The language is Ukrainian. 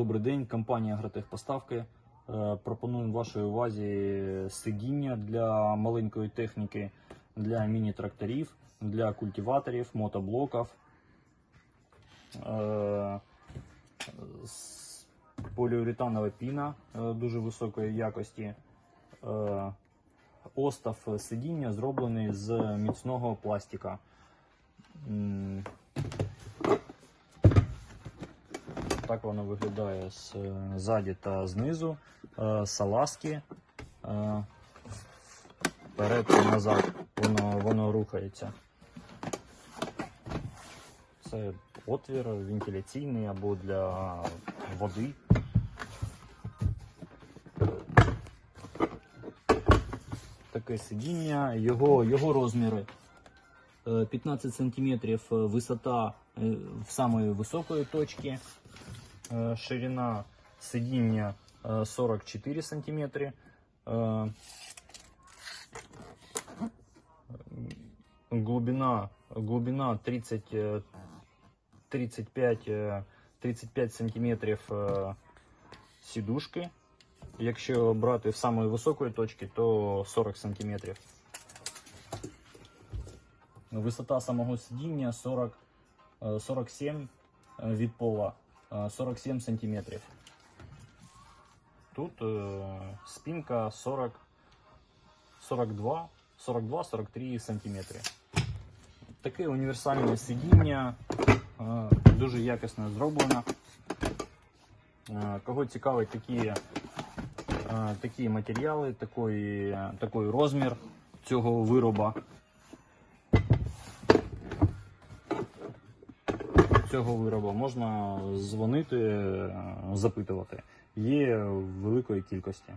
добрий день. Компанія Агротехпоставки. Е, Пропонуємо вашій увазі сидіння для маленької техніки, для міні-тракторів, для культиваторів, мотоблоків. Е, Поліуретанова піна е, дуже високої якості. Остав сидіння зроблений з міцного пластика. Так воно виглядає е, ззаді та знизу. Е, Салазки. Е, Вперед і назад воно, воно рухається. Це отвір вентиляційний або для води. Таке сидіння, його, його розміри. Е, 15 см висота в самої високої точки. Е, Ширина сидіння е, 44 см. Глубина, глубина 30, е, 35, е, 35 сантиметрів сідушки. Якщо брати з самої високої точки, то 40 сантиметрів. Висота самого сидіння 40, е, 47 е, від пола, 47 сантиметрів. Тут е, спинка 40, 42, 42-43 сантиметри. Таке універсальне сидіння, е, дуже якісно зроблено. Кого цікавить такі, такі матеріали, такий, такий розмір цього вироба. Цього вироба можна дзвонити, е, запитувати. Є великої кількості.